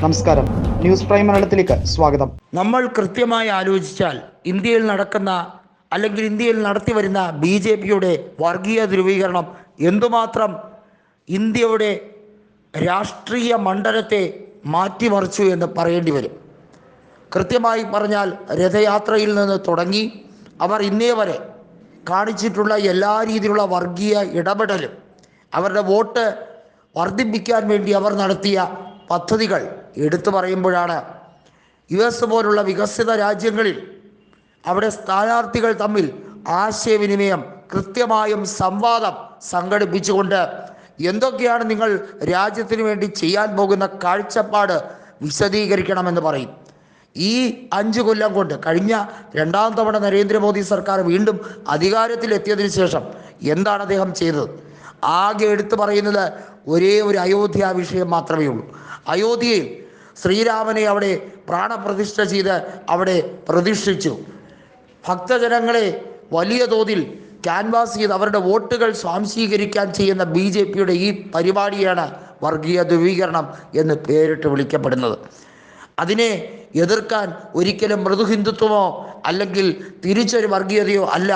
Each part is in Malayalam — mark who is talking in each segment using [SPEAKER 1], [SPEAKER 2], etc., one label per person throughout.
[SPEAKER 1] നമസ്കാരം. ന്യൂസ് പ്രൈം മലയാളത്തിലേക്ക് സ്വാഗതം.
[SPEAKER 2] നമ്മൾ കൃത്യമായി ആലോചിച്ചാൽ ഇന്ത്യയിൽ നടക്കുന്ന അല്ലെങ്കിൽ ഇന്ത്യയിൽ നടത്തി വരുന്ന ബി ജെ പിയുടെ വർഗീയ ധ്രുവീകരണം എന്തുമാത്രം ഇന്ത്യയുടെ രാഷ്ട്രീയ മണ്ഡലത്തെ മാറ്റിമറിച്ചു എന്ന് പറയേണ്ടി വരും. കൃത്യമായി പറഞ്ഞാൽ രഥയാത്രയിൽ നിന്ന് തുടങ്ങി അവർ ഇന്നേ വരെ കാണിച്ചിട്ടുള്ള എല്ലാ രീതിയിലുള്ള വർഗീയ ഇടപെടലും അവരുടെ വോട്ട് വർദ്ധിപ്പിക്കാൻ വേണ്ടി അവർ നടത്തിയ പദ്ധതികൾ എടുത്തു പറയുമ്പോഴാണ് യു എസ് പോലുള്ള വികസിത രാജ്യങ്ങളിൽ അവിടെ സ്ഥാനാർത്ഥികൾ തമ്മിൽ ആശയവിനിമയം കൃത്യമായും സംവാദം സംഘടിപ്പിച്ചുകൊണ്ട് എന്തൊക്കെയാണ് നിങ്ങൾ രാജ്യത്തിന് വേണ്ടി ചെയ്യാൻ പോകുന്ന കാഴ്ചപ്പാട് വിശദീകരിക്കണമെന്ന് പറയും. ഈ അഞ്ച് കൊല്ലം കൊണ്ട് കഴിഞ്ഞ രണ്ടാം തവണ നരേന്ദ്രമോദി സർക്കാർ വീണ്ടും അധികാരത്തിലെത്തിയതിനു ശേഷം എന്താണ് അദ്ദേഹം ചെയ്തത്? ആകെ എടുത്തു പറയുന്നത് ഒരേ ഒരു അയോധ്യ വിഷയം മാത്രമേ ഉള്ളൂ. അയോധ്യയിൽ ശ്രീരാമനെ അവിടെ പ്രാണപ്രതിഷ്ഠ ചെയ്ത് അവിടെ പ്രതിഷ്ഠിച്ചു. ഭക്തജനങ്ങളെ വലിയ തോതിൽ ക്യാൻവാസ് ചെയ്ത് അവരുടെ വോട്ടുകൾ സ്വാംശീകരിക്കാൻ ചെയ്യുന്ന ബി ജെ പിയുടെ ഈ പരിപാടിയാണ് വർഗീയ ധ്രുവീകരണം എന്ന് പേരിട്ട് വിളിക്കപ്പെടുന്നത്. അതിനെ എതിർക്കാൻ ഒരിക്കലും മൃദുഹിന്ദുത്വമോ അല്ലെങ്കിൽ തിരിച്ചൊരു വർഗീയതയോ അല്ല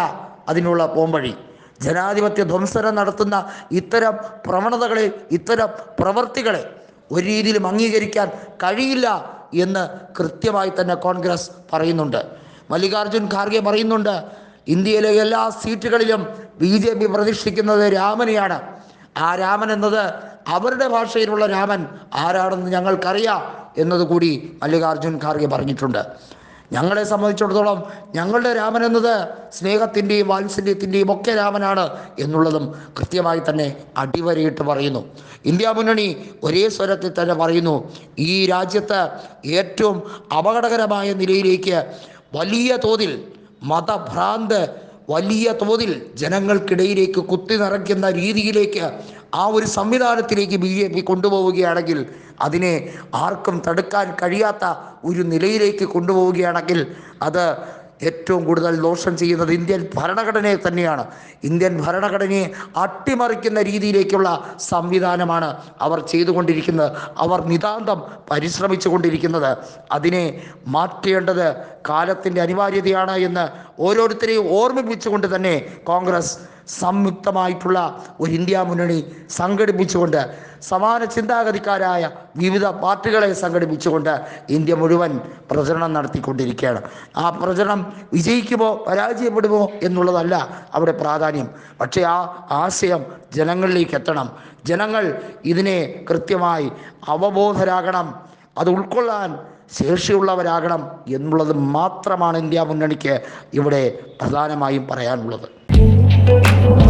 [SPEAKER 2] അതിനുള്ള പോംവഴി. ജനാധിപത്യ ധ്വംസനം നടത്തുന്ന ഇത്തരം പ്രവണതകളെ ഇത്തരം പ്രവർത്തികളെ ഒരു രീതിയിലും അംഗീകരിക്കാൻ കഴിയില്ല എന്ന് കൃത്യമായി തന്നെ കോൺഗ്രസ് പറയുന്നുണ്ട്. മല്ലികാർജുൻ ഖാർഗെ പറയുന്നുണ്ട് ഇന്ത്യയിലെ എല്ലാ സീറ്റുകളിലും ബി ജെ പി പ്രതിഷ്ഠിക്കുന്നത് രാമനെയാണ്. ആ രാമൻ എന്നത് അവരുടെ ഭാഷയിലുള്ള രാമൻ ആരാണെന്ന് ഞങ്ങൾക്കറിയാം എന്നതുകൂടി മല്ലികാർജുൻ ഖാർഗെ പറഞ്ഞിട്ടുണ്ട്. ഞങ്ങളെ സംബന്ധിച്ചിടത്തോളം ഞങ്ങളുടെ രാമൻ എന്നത് സ്നേഹത്തിന്റെയും വാത്സല്യത്തിന്റെയും ഒക്കെ രാമനാണ് എന്നുള്ളതും കൃത്യമായി തന്നെ അടിവരയിട്ട് പറയുന്നു. ഇന്ത്യ മുന്നണി ഒരേ സ്വരത്തിൽ തന്നെ പറയുന്നു ഈ രാജ്യത്ത് ഏറ്റവും അപകടകരമായ നിലയിലേക്ക് വലിയ തോതിൽ മതഭ്രാന്ത് വലിയ തോതിൽ ജനങ്ങൾക്കിടയിലേക്ക് കുത്തി നിറയ്ക്കുന്ന രീതിയിലേക്ക് ആ ഒരു സംവിധാനത്തിലേക്ക് ബി ജെ പി കൊണ്ടുപോവുകയാണെങ്കിൽ അതിനെ ആർക്കും തടുക്കാൻ കഴിയാത്ത ഒരു നിലയിലേക്ക് കൊണ്ടുപോവുകയാണെങ്കിൽ അത് ഏറ്റവും കൂടുതൽ ദോഷം ചെയ്യുന്നത് ഇന്ത്യൻ ഭരണഘടനയെ തന്നെയാണ്. ഇന്ത്യൻ ഭരണഘടനയെ അട്ടിമറിക്കുന്ന രീതിയിലേക്കുള്ള സംവിധാനമാണ് അവർ ചെയ്തുകൊണ്ടിരിക്കുന്നത്. അവർ നിതാന്തം പരിശ്രമിച്ചു കൊണ്ടിരിക്കുന്നത് അതിനെ മാറ്റേണ്ടത് കാലത്തിന്റെ അനിവാര്യതയാണ് എന്ന് ഓരോരുത്തരെയും ഓർമ്മിപ്പിച്ചുകൊണ്ട് തന്നെ കോൺഗ്രസ് സംയുക്തമായിട്ടുള്ള ഒരു ഇന്ത്യ മുന്നണി സംഘടിപ്പിച്ചുകൊണ്ട് സമാന ചിന്താഗതിക്കാരായ വിവിധ പാർട്ടികളെ സംഘടിപ്പിച്ചുകൊണ്ട് ഇന്ത്യ മുഴുവൻ പ്രചരണം നടത്തിക്കൊണ്ടിരിക്കുകയാണ്. ആ പ്രചരണം വിജയിക്കുമോ പരാജയപ്പെടുമോ എന്നുള്ളതല്ല അവിടെ പ്രാധാന്യം. പക്ഷേ ആ ആശയം ജനങ്ങളിലേക്ക് എത്തണം. ജനങ്ങൾ ഇതിനെ കൃത്യമായി അവബോധരാകണം. അത് ഉൾക്കൊള്ളാൻ ശേഷിയുള്ളവരാകണം എന്നുള്ളത് മാത്രമാണ് ഇന്ത്യ മുന്നണിക്ക് ഇവിടെ പ്രധാനമായും പറയാനുള്ളത്. Thank you.